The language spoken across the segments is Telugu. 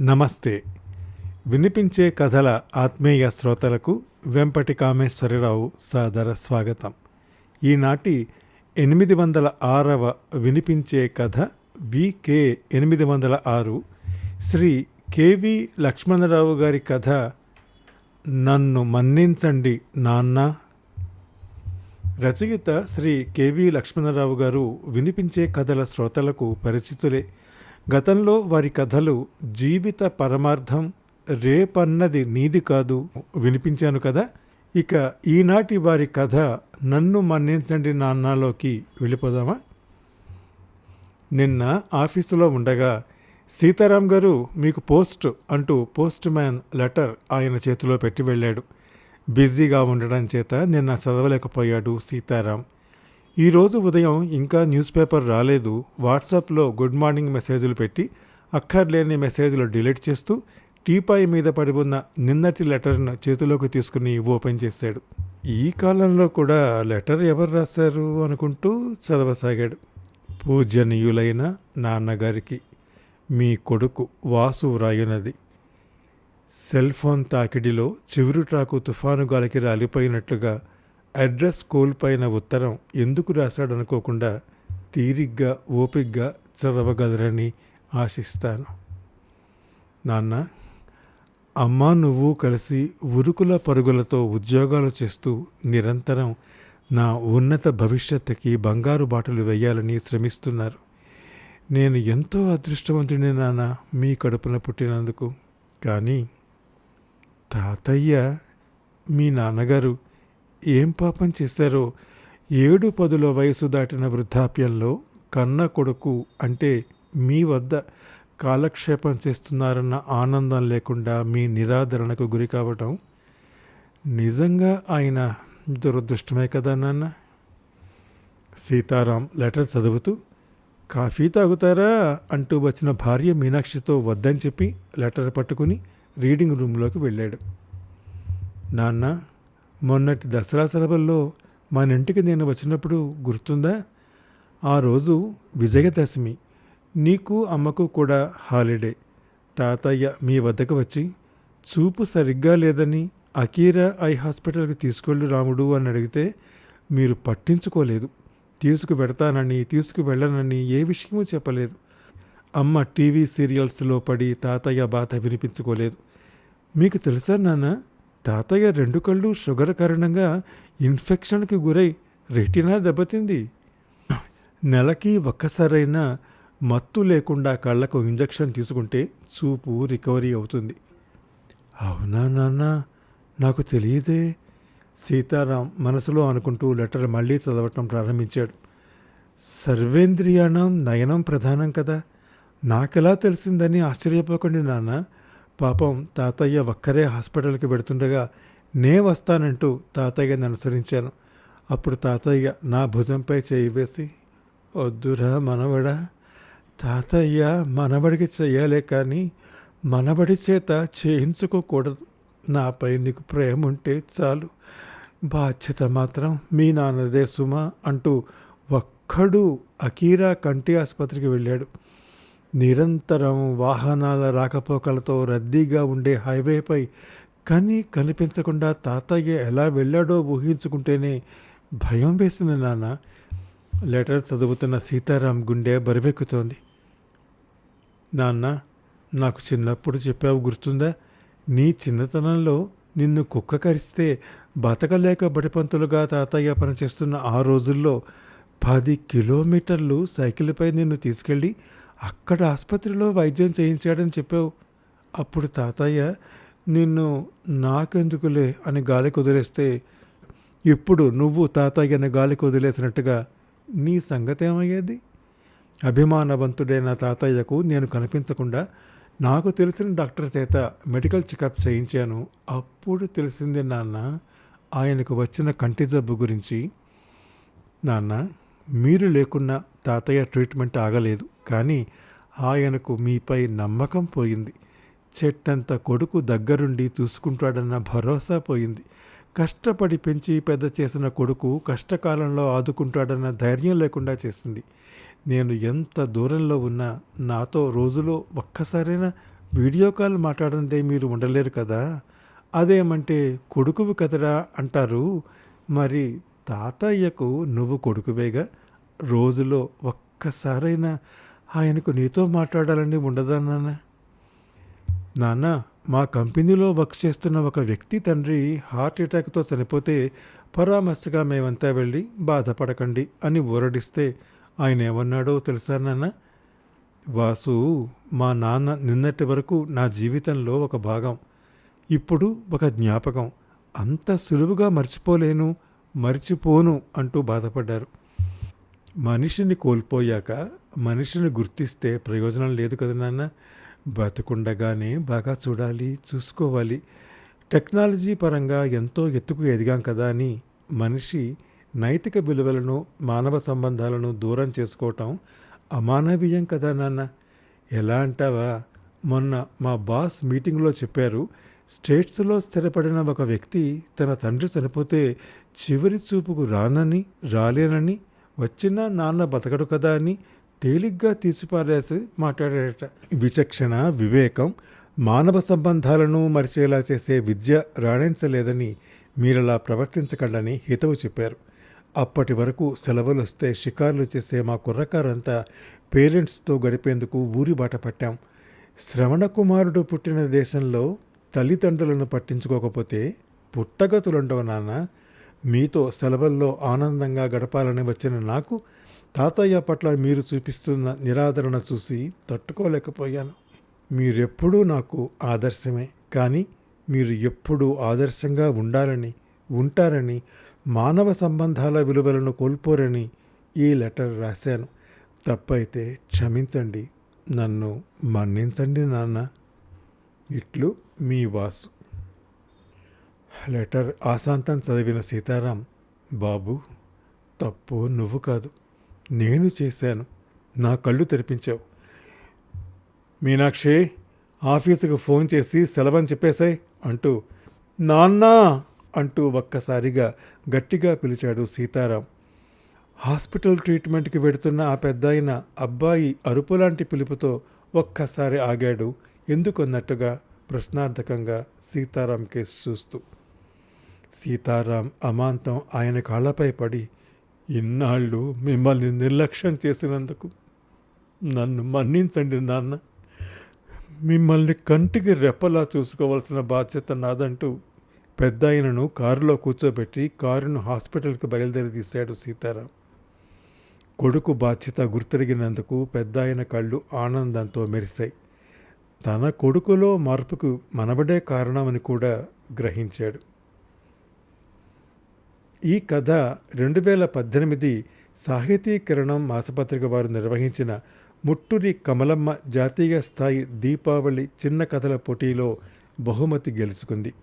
నమస్తే. వినిపించే కథల ఆత్మీయ శ్రోతలకు వెంపటి కామేశ్వరరావు సాదర స్వాగతం. ఈనాటి ఎనిమిది వందల ఆరవ వినిపించే కథ వికే ఎనిమిది వందల ఆరు శ్రీ కెవి లక్ష్మణరావు గారి కథ నన్ను మన్నించండి నాన్న. రచయిత శ్రీ కెవి లక్ష్మణరావు గారు వినిపించే కథల శ్రోతలకు పరిచితులే. గతంలో వారి కథలు జీవిత పరమార్థం రేపన్నది నీది కాదు వినిపించాను కదా? ఇక ఈనాటి వారి కథ నన్ను మన్నించండి నాన్నలోకి వెళ్ళిపోదామా? నిన్న ఆఫీసులో ఉండగా సీతారాం గారు మీకు పోస్ట్ అంటూ పోస్ట్ మ్యాన్ లెటర్ ఆయన చేతిలో పెట్టి వెళ్ళాడు. బిజీగా ఉండడం చేత నిన్న చదవలేకపోయాడు సీతారాం. ఈరోజు ఉదయం ఇంకా న్యూస్ పేపర్ రాలేదు. వాట్సాప్లో గుడ్ మార్నింగ్ మెసేజ్లు పెట్టి అక్కర్లేని మెసేజ్లు డిలీట్ చేస్తూ టీపాయ్ మీద పడి ఉన్న నిన్నటి లెటర్ను చేతిలోకి తీసుకుని ఓపెన్ చేశాడు. ఈ కాలంలో కూడా లెటర్ ఎవరు రాశారు అనుకుంటూ చదవసాగాడు. పూజనీయులైన నాన్నగారికి మీ కొడుకు వాసు వ్రాయునది. సెల్ ఫోన్ తాకిడిలో చివురుటాకు తుఫాను గాలికి రాలిపోయినట్లుగా అడ్రస్ కోల్పోయిన ఉత్తరం ఎందుకు రాశాడనుకోకుండా తీరిగ్గా ఓపిగ్గా చదవగలరని ఆశిస్తాను. నాన్న అమ్మ నువ్వు కలిసి ఉరుకుల పరుగులతో ఉద్యోగాలు చేస్తూ నిరంతరం నా ఉన్నత భవిష్యత్తుకి బంగారు బాటలు వేయాలని శ్రమిస్తున్నారు. నేను ఎంతో అదృష్టవంతుడి నాన్న మీ కడుపున పుట్టినందుకు. కానీ తాతయ్య మీ నాన్నగారు ఏం పాపం చేశారో? ఏడు పదుల వయసు దాటిన వృద్ధాప్యంలో కన్న కొడుకు అంటే మీ వద్ద కాలక్షేపం చేస్తున్నారన్న ఆనందం లేకుండా మీ నిరాదరణకు గురి కావటం నిజంగా ఆయన దురదృష్టమే కదా నాన్న? సీతారాం లెటర్ చదువుతూ కాఫీ తాగుతారా? అంటూ వచ్చిన భార్య మీనాక్షితో వద్దని చెప్పి లెటర్ పట్టుకుని రీడింగ్ రూమ్లోకి వెళ్ళాడు. నాన్న మొన్నటి దసరా సెలవుల్లో మన ఇంటికి నేను వచ్చినప్పుడు గుర్తుందా? ఆ రోజు విజయదశమి. నీకు అమ్మకు కూడా హాలిడే. తాతయ్య మీ వద్దకు వచ్చి చూపు సరిగ్గా లేదని అకీరా ఐ హాస్పిటల్కి తీసుకెళ్ళు రాముడు అని అడిగితే మీరు పట్టించుకోలేదు. తీసుకు వెడతానని తీసుకు వెళ్ళనని ఏ విషయమూ చెప్పలేదు. అమ్మ టీవీ సీరియల్స్లో పడి తాతయ్య బాధ వినిపించుకోలేదు. మీకు తెలుసా నాన్న? తాతయ్య రెండు కళ్ళు షుగర్ కారణంగా ఇన్ఫెక్షన్కి గురై రెటినా దెబ్బతింది. నెలకి ఒక్కసారైనా మత్తు లేకుండా కళ్ళకు ఇంజక్షన్ తీసుకుంటే చూపు రికవరీ అవుతుంది. అవునా నాన్న? నాకు తెలియదే. సీతారాం మనసులో అనుకుంటూ లెటర్ మళ్ళీ చదవటం ప్రారంభించాడు. సర్వేంద్రియాణం నయనం ప్రధానం కదా. నాకెలా తెలిసిందని ఆశ్చర్యపోకండి నాన్న. పాపం తాతయ్య ఒక్కరే హాస్పిటల్కి వెడుతుండగా నే వస్తానంటూ తాతయ్యని అనుసరించాను. అప్పుడు తాతయ్య నా భుజంపై చేయి వేసి వద్దురా మనవడా తాతయ్య మనవడికి చేయాలే కానీ మనబడి చేత చేయించుకోకూడదు. నాపై నీకు ప్రేమ ఉంటే చాలు. బాధ్యత మాత్రం మీ నాన్నదే సుమా అంటూ ఒక్కడు అకీరా కంటి ఆసుపత్రికి వెళ్ళాడు. నిరంతరం వాహనాల రాకపోకలతో రద్దీగా ఉండే హైవేపై కని కనిపించకుండా తాతయ్య ఎలా వెళ్ళాడో ఊహించుకుంటేనే భయం వేసింది నాన్న. లెటర్ చదువుతున్న సీతారాం గుండె బరివెక్కుతోంది. నాన్న నాకు చిన్నప్పుడు చెప్పావు గుర్తుందా? నీ చిన్నతనంలో నిన్ను కుక్క కరిస్తే బతకలేక బడిపంతులుగా తాతయ్య పనిచేస్తున్న ఆ రోజుల్లో పది కిలోమీటర్లు సైకిల్పై నిన్ను తీసుకెళ్ళి అక్కడ ఆసుపత్రిలో వైద్యం చేయించాడని చెప్పావు. అప్పుడు తాతయ్య నిన్ను నాకెందుకులే అని గాలి కుదిలేస్తే ఇప్పుడు నువ్వు తాతయ్యని గాలి కుదిలేసినట్టుగా నీ సంగతి ఏమయ్యేది? అభిమానవంతుడైన తాతయ్యకు నేను కనిపించకుండా నాకు తెలిసిన డాక్టర్ చేత మెడికల్ చెకప్ చేయించాను. అప్పుడు తెలిసింది నాన్న ఆయనకు వచ్చిన కంటి జబ్బు గురించి. నాన్న మీరు లేకున్నా తాతయ్య ట్రీట్మెంట్ ఆగలేదు. కానీ ఆయనకు మీపై నమ్మకం పోయింది. చెట్టంత కొడుకు దగ్గరుండి చూసుకుంటాడన్న భరోసా పోయింది. కష్టపడి పెంచి పెద్ద చేసిన కొడుకు కష్టకాలంలో ఆదుకుంటాడన్న ధైర్యం లేకుండా చేసింది. నేను ఎంత దూరంలో ఉన్నా నాతో రోజులో ఒక్కసారైనా వీడియో కాల్ మాట్లాడందే మీరు ఉండలేరు కదా? అదేమంటే కొడుకువి కదరా అంటారు. మరి తాతయ్యకు నువ్వు కొడుకువేగా? రోజులో ఒక్కసారైనా ఆయనకు నీతో మాట్లాడాలని ఉండదా నాన్న నాన్న మా కంపెనీలో వర్క్ చేస్తున్న ఒక వ్యక్తి తండ్రి హార్ట్ అటాక్తో చనిపోతే పరామర్శగా మేమంతా వెళ్ళి బాధపడకండి అని ఊరడిస్తే ఆయన ఏమన్నాడో తెలుసా నాన్న? వాసు మా నాన్న నిన్నటి వరకు నా జీవితంలో ఒక భాగం ఇప్పుడు ఒక జ్ఞాపకం. అంత సులువుగా మర్చిపోలేను మర్చిపోను అంటూ బాధపడ్డారు. మనిషిని కోల్పోయాక మనిషిని గుర్తిస్తే ప్రయోజనం లేదు కదా నాన్న? బతుకుండగానే బాగా చూడాలి చూసుకోవాలి. టెక్నాలజీ పరంగా ఎంతో ఎత్తుకు ఎదిగాం కదా అని మనిషి నైతిక విలువలను మానవ సంబంధాలను దూరం చేసుకోవటం అమానవీయం కదా నాన్న. ఎలా అంటావా? మొన్న మా బాస్ మీటింగ్లో చెప్పారు స్టేట్స్లో స్థిరపడిన ఒక వ్యక్తి తన తండ్రి చనిపోతే చివరి చూపుకు రానని రాలేనని వచ్చినా నాన్న బతకడు కదా అని తేలిగ్గా తీసిపారేసి మాట్లాడేట విచక్షణ వివేకం మానవ సంబంధాలను మరిచేలా చేసే విద్య రాణించలేదని మీరలా ప్రవర్తించకండని హితవు చెప్పారు. అప్పటి వరకు సెలవులు వస్తే షికార్లు చేసే మా కుర్రకారంతా పేరెంట్స్తో గడిపేందుకు ఊరి బాట పట్టాం. శ్రవణ కుమారుడు పుట్టిన దేశంలో తల్లిదండ్రులను పట్టించుకోకపోతే పుట్టగతులుండవు నాన్న. మీతో సెలవుల్లో ఆనందంగా గడపాలని వచ్చిన నాకు తాతయ్య పట్ల మీరు చూపిస్తున్న నిరాదరణ చూసి తట్టుకోలేకపోయాను. మీరెప్పుడూ నాకు ఆదర్శమే కానీ మీరు ఎప్పుడూ ఆదర్శంగా ఉండాలని ఉంటారని మానవ సంబంధాల విలువలను కోల్పోరని ఈ లెటర్ రాశాను. తప్పైతే క్షమించండి నన్ను మన్నించండి నాన్న. ఇట్లు మీ వాసు. లెటర్ ఆశాంతం చదివిన సీతారాం బాబు తప్పు నువ్వు కాదు. నేను చేశాను. నా కళ్ళు తెరిపించావు. మీనాక్షి ఆఫీసుకు ఫోన్ చేసి సెలవని చెప్పేశాయి అంటూ నాన్నా అంటూ ఒక్కసారిగా గట్టిగా పిలిచాడు సీతారాం. హాస్పిటల్ ట్రీట్మెంట్కి వెడుతున్న ఆ పెద్దాయన అబ్బాయి అరుపులాంటి పిలుపుతో ఒక్కసారి ఆగాడు. ఎందుకన్నట్టుగా ప్రశ్నార్థకంగా సీతారాం కేసు చూస్తూ. సీతారాం అమాంతం ఆయన కాళ్ళపై పడి ఇన్నాళ్ళు మిమ్మల్ని నిర్లక్ష్యం చేసినందుకు నన్ను మన్నించండి నాన్న. మిమ్మల్ని కంటికి రెప్పలా చూసుకోవాల్సిన బాధ్యత నాదంటూ పెద్ద ఆయనను కారులో కూర్చోబెట్టి కారును హాస్పిటల్కి బయలుదేరి తీశాడు సీతారాం. కొడుకు బాధ్యత గుర్తిరిగినందుకు పెద్ద ఆయన కళ్ళు ఆనందంతో మెరిశాయి. తన కొడుకులో మార్పుకు మనబడే కారణమని కూడా గ్రహించాడు. ఈ కథ రెండు వేల పద్దెనిమిది సాహితీకరణం మాసపత్రిక వారు నిర్వహించిన ముట్టూరి కమలమ్మ జాతీయ స్థాయి దీపావళి చిన్న కథల పోటీలో బహుమతి గెలుచుకుంది.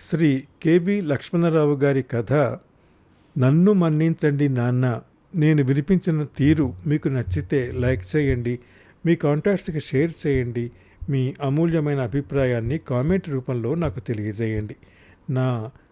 శ్రీ కెవి లక్ష్మణరావు గారి కథ నన్ను మన్నించండి నాన్న నేను వినిపించిన తీరు మీకు నచ్చితే లైక్ చేయండి మీ కాంటాక్ట్స్కి షేర్ చేయండి మీ అమూల్యమైన అభిప్రాయాన్ని కామెంట్ రూపంలో నాకు తెలియజేయండి. నా